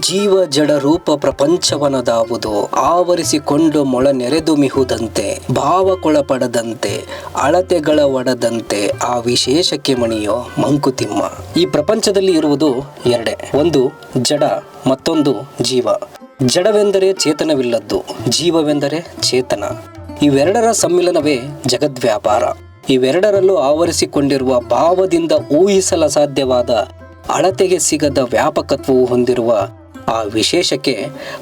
ಜೀವ ಜಡ ರೂಪ ಪ್ರಪಂಚವನದಾವುದು ಆವರಿಸಿಕೊಂಡು ಮೊಳ ನೆರೆದುಮಿಹುದಂತೆ ಭಾವಕೊಳಪಡದಂತೆ ಅಳತೆಗಳ ಒಡದಂತೆ ಆ ವಿಶೇಷಕ್ಕೆ ಮಣಿಯೋ ಮಂಕುತಿಮ್ಮ. ಈ ಪ್ರಪಂಚದಲ್ಲಿ ಇರುವುದು ಎರಡೇ, ಒಂದು ಜಡ, ಮತ್ತೊಂದು ಜೀವ. ಜಡವೆಂದರೆ ಚೇತನವಿಲ್ಲದ್ದು, ಜೀವವೆಂದರೆ ಚೇತನ. ಇವೆರಡರ ಸಮ್ಮಿಲನವೇ ಜಗದ್ವ್ಯಾಪಾರ. ಇವೆರಡರಲ್ಲೂ ಆವರಿಸಿಕೊಂಡಿರುವ ಭಾವದಿಂದ ಊಹಿಸಲ ಸಾಧ್ಯವಾದ ಅಳತೆಗೆ ಸಿಗದ ವ್ಯಾಪಕತ್ವವು ಹೊಂದಿರುವ ಆ ವಿಶೇಷಕ್ಕೆ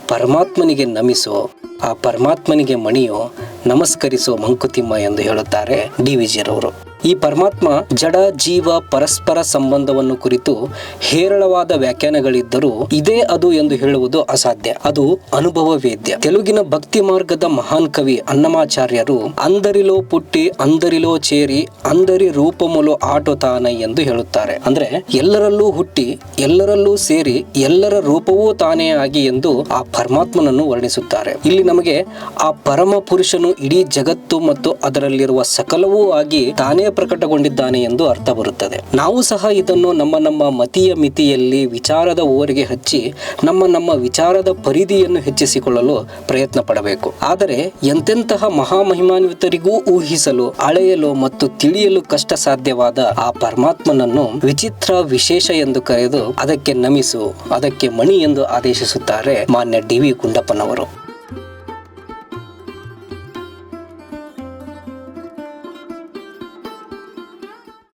ಪರಮಾತ್ಮನಿಗೆ ನಮಿಸೋ ಆ ಪರಮಾತ್ಮನಿಗೆ ಮಣಿಯೋ ನಮಸ್ಕರಿಸೋ ಮಂಕುತಿಮ್ಮ ಎಂದು ಹೇಳುತ್ತಾರೆ ಡಿ ವಿಜಿಯರವರು ಈ ಪರಮಾತ್ಮ ಜಡ ಜೀವ ಪರಸ್ಪರ ಸಂಬಂಧವನ್ನು ಕುರಿತು ಹೇರಳವಾದ ವ್ಯಾಖ್ಯಾನಗಳಿದ್ದರೂ ಇದೇ ಅದು ಎಂದು ಹೇಳುವುದು ಅಸಾಧ್ಯ. ಅದು ಅನುಭವ ವೇದ್ಯ. ತೆಲುಗಿನ ಭಕ್ತಿ ಮಾರ್ಗದ ಮಹಾನ್ ಕವಿ ಅನ್ನಮಾಚಾರ್ಯರು, ಅಂದರಿಲೋ ಪುಟ್ಟಿ, ಅಂದರಿಲೋ ಚೇರಿ, ಅಂದರಿ ರೂಪಮುಲು ಆಟೋ ತಾನೆ ಎಂದು ಹೇಳುತ್ತಾರೆ. ಅಂದ್ರೆ ಎಲ್ಲರಲ್ಲೂ ಹುಟ್ಟಿ, ಎಲ್ಲರಲ್ಲೂ ಸೇರಿ, ಎಲ್ಲರ ರೂಪವೂ ತಾನೇ ಆಗಿ ಎಂದು ಆ ಪರಮಾತ್ಮನನ್ನು ವರ್ಣಿಸುತ್ತಾರೆ. ಇಲ್ಲಿ ನಮಗೆ ಆ ಪರಮ ಪುರುಷನು ಇಡೀ ಜಗತ್ತು ಮತ್ತು ಅದರಲ್ಲಿರುವ ಸಕಲವೂ ಆಗಿ ತಾನೇ ಪ್ರಕಟಗೊಂಡಿದ್ದಾನೆ ಎಂದು ಅರ್ಥ ಬರುತ್ತದೆ. ನಾವು ಸಹ ಇದನ್ನು ನಮ್ಮ ನಮ್ಮ ಮತಿಯ ಮಿತಿಯಲ್ಲಿ ವಿಚಾರದ ಓರಿಗೆ ಹಚ್ಚಿ ನಮ್ಮ ನಮ್ಮ ವಿಚಾರದ ಪರಿಧಿಯನ್ನು ಹೆಚ್ಚಿಸಿಕೊಳ್ಳಲು ಪ್ರಯತ್ನ ಪಡಬೇಕು. ಆದರೆ ಎಂತೆಂತಹ ಮಹಾಮಹಿಮಾನ್ವಿತರಿಗೂ ಊಹಿಸಲು, ಅಳೆಯಲು ಮತ್ತು ತಿಳಿಯಲು ಕಷ್ಟ ಸಾಧ್ಯವಾದ ಆ ಪರಮಾತ್ಮನನ್ನು ವಿಚಿತ್ರ ವಿಶೇಷ ಎಂದು ಕರೆದು ಅದಕ್ಕೆ ನಮಿಸು, ಅದಕ್ಕೆ ಮಣಿ ಎಂದು ಆದೇಶಿಸುತ್ತಾರೆ ಮಾನ್ಯ ಡಿ ವಿ ಗುಂಡಪ್ಪನವರು